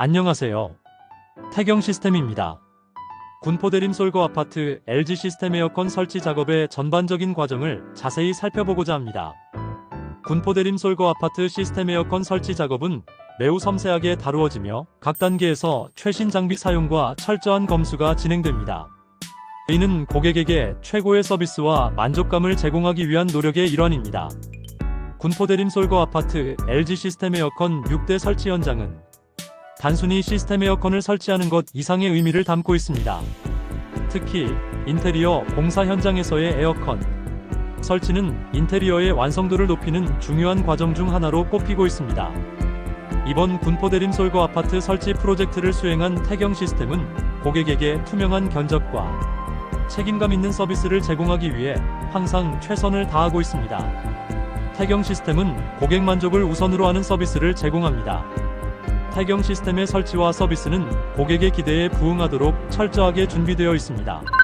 안녕하세요. 태경 시스템입니다. 군포대림 솔거 아파트 LG 시스템 에어컨 설치 작업의 전반적인 과정을 자세히 살펴보고자 합니다. 군포대림 솔거 아파트 시스템 에어컨 설치 작업은 매우 섬세하게 다루어지며 각 단계에서 최신 장비 사용과 철저한 검수가 진행됩니다. 이는 고객에게 최고의 서비스와 만족감을 제공하기 위한 노력의 일환입니다. 군포대림 솔거 아파트 LG 시스템 에어컨 6대 설치 현장은 단순히 시스템 에어컨을 설치하는 것 이상의 의미를 담고 있습니다. 특히 인테리어 공사 현장에서의 에어컨 설치는 인테리어의 완성도를 높이는 중요한 과정 중 하나로 꼽히고 있습니다. 이번 군포대림 솔거 아파트 설치 프로젝트를 수행한 태경 시스템은 고객에게 투명한 견적과 책임감 있는 서비스를 제공하기 위해 항상 최선을 다하고 있습니다. 태경 시스템은 고객 만족을 우선으로 하는 서비스를 제공합니다. 태경 시스템의 설치와 서비스는 고객의 기대에 부응하도록 철저하게 준비되어 있습니다.